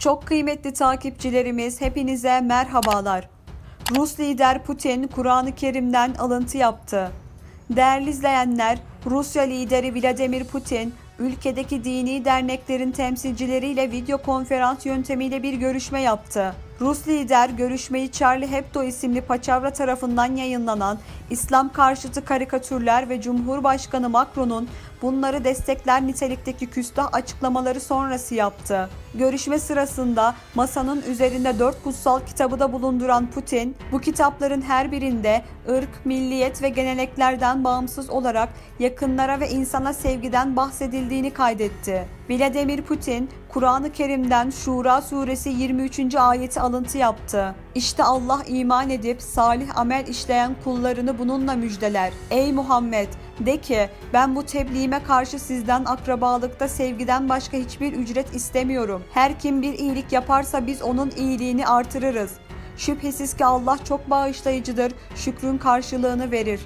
Çok kıymetli takipçilerimiz hepinize merhabalar. Rus lider Putin Kur'an-ı Kerim'den alıntı yaptı. Değerli izleyenler, Rusya lideri Vladimir Putin, ülkedeki dini derneklerin temsilcileriyle video konferans yöntemiyle bir görüşme yaptı. Rus lider görüşmeyi Charlie Hebdo isimli paçavra tarafından yayınlanan İslam karşıtı karikatürler ve Cumhurbaşkanı Macron'un bunları destekler nitelikteki küstah açıklamaları sonrası yaptı. Görüşme sırasında masanın üzerinde dört kutsal kitabı da bulunduran Putin, bu kitapların her birinde ırk, milliyet ve geleneklerden bağımsız olarak yakınlara ve insana sevgiden bahsedildiğini kaydetti. Vladimir Putin, Kur'an-ı Kerim'den Şura suresi 23. ayeti alıntı yaptı. İşte Allah iman edip salih amel işleyen kullarını bununla müjdeler. Ey Muhammed! De ki ben bu tebliğime karşı sizden akrabalıkta sevgiden başka hiçbir ücret istemiyorum. Her kim bir iyilik yaparsa biz onun iyiliğini artırırız. Şüphesiz ki Allah çok bağışlayıcıdır, şükrün karşılığını verir.